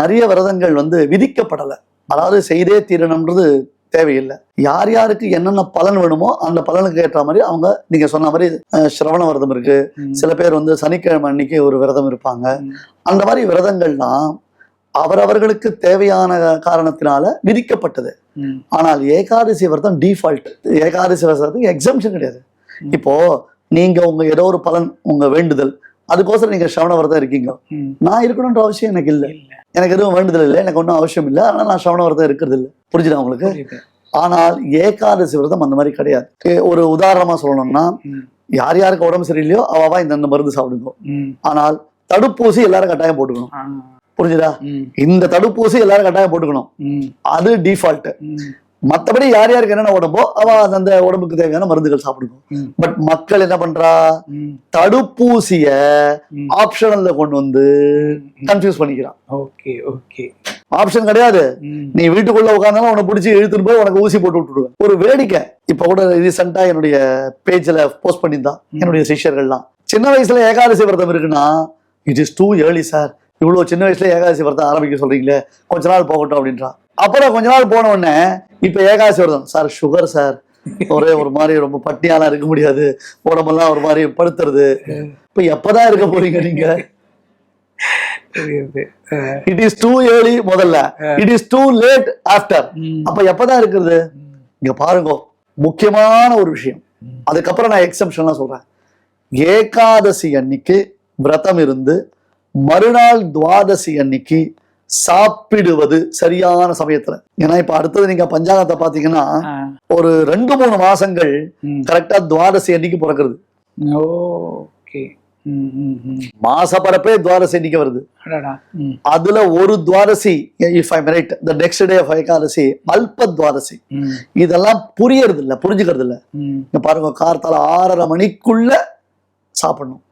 நிறைய விரதங்கள் வந்து விதிக்கப்படலை அதாவது செய்தே தீரணும்ன்றது தேவையில்லை யார் யாருக்கு என்னென்ன பலன் வேணுமோ அந்த பலனுக்கு ஏற்ற மாதிரி அவங்க நீங்க சொன்ன மாதிரி சிரவண விரதம் இருக்கு. சில பேர் வந்து சனிக்கிழமை அன்னைக்கு ஒரு விரதம் இருப்பாங்க. அந்த மாதிரி விரதங்கள்லாம் அவரவர்களுக்கு தேவையான காரணத்தினால விதிக்கப்பட்டது. ஆனால் ஏகாதசி விரதம் டிஃபால்ட் ஏகாதசி விரதத்துக்கு எக்ஸம்ஷன் கிடையாது. இப்போ நீங்க உங்க ஏதோ ஒரு பலன் உங்க வேண்டுதல் அதுக்கோசரம் நீங்க சிரவண விரதம் இருக்கீங்க. நான் இருக்கணும்ன்ற அவசியம் எனக்கு இல்ல. எனக்கு எதுவும் வேண்டுதல் இல்லை எனக்கு ஒன்றும் அவசியம் இல்லை ஆனால் நான் சிரவண விரதம் இருக்கிறது இல்லை புரிஞ்சுதா உங்களுக்கு. ஆனால் ஏகாதசி விரதம் அந்த மாதிரி கிடையாது ஒரு உதாரணமா சொல்லணும்னா. யார் யாருக்கு உடம்பு சரியில்லையோ அவவா இந்த மருந்து சாப்பிடுங்க. ஆனால் தடுப்பூசி எல்லாரும் கட்டாயம் போட்டுக்கணும். புரிஞ்சுதா. இந்த தடுப்பூசி எல்லாரும் கட்டாயம் போட்டுக்கணும். அது டிஃபால்ட் ம். மத்தபடி யார் யாருக்கு என்னென்ன உடம்போ அவ அந்த உடம்புக்கு தேவையான மருந்துகள் சாப்பிடுங்க ம். பட் மக்கள் என்ன பண்றா. தடுப்பூசிய. ஆப்ஷனல்ல கொண்டு வந்து. கன்ஃபியூஸ் பண்ணிக்கிறான் ஓகே ஓகே ஆப்ஷன் கிடையாது. நீ வீட்டுக்குள்ள உட்காந்தாலும் உன்னை பிடிச்சி இழுத்துட்டு போய் உனக்கு ஊசி போட்டு விட்டுடுவேன் ஒரு வேடிக்கை இப்ப கூட ரீசெண்டா என்னுடைய பேஜ்ல போஸ்ட் பண்ணியிருந்தான் என்னுடைய சிஷ்யர்கள்லாம் சின்ன வயசுல ஏகாதசி விரதம் இருக்குன்னா it is too early sir இவ்வளவு சின்ன வயசுல ஏகாதசி விரதம் ஆரம்பிக்க சொல்றீங்களே கொஞ்ச நாள் போகட்டும் அப்படின்றான் அப்புறம் கொஞ்ச நாள் போன உடனே இப்ப ஏகாதசி விரதம் சார் சுகர் சார். ஒரே ஒரு மாதிரி ரொம்ப பட்டியாலாம் இருக்க முடியாது. உடம்பெல்லாம் ஒரு மாதிரி படுத்துறது இப்ப எப்பதான் இருக்க போறீங்க நீங்க. இட் இஸ் டூ ஏர்லி முதல்ல. It is too late after. அப்ப எப்பதான் இருக்கிறது? இங்க பாருங்க முக்கியமான ஒரு விஷயம். அதுக்கப்புறம் நான் எக்ஸம்ஷன்லாம் சொல்றேன். ஏகாதசி அன்னைக்கு விரதம் இருந்து மறுநாள் துவாதசி அன்னைக்கு சாப்பிடுவது சரியான சமயத்துல ஏன்னா இப்ப அடுத்தது நீங்க பஞ்சாங்கத்தை பாத்தீங்கன்னா. ஒரு ரெண்டு மூணு மாசங்கள். கரெக்டா துவாதசி அன்னைக்கு பிறக்கிறது. மாச பரப்பே துவாதசி அன்னைக்கு வருது. அதுல ஒரு Dwadashi if I right the next day of Ekadashi அல்ப துவாதசி ம். இதெல்லாம் புரியறது இல்ல புரிஞ்சுக்கிறது இல்ல பாருங்க கார்த்தால ஆறரை மணிக்குள்ள சாப்பிடணும்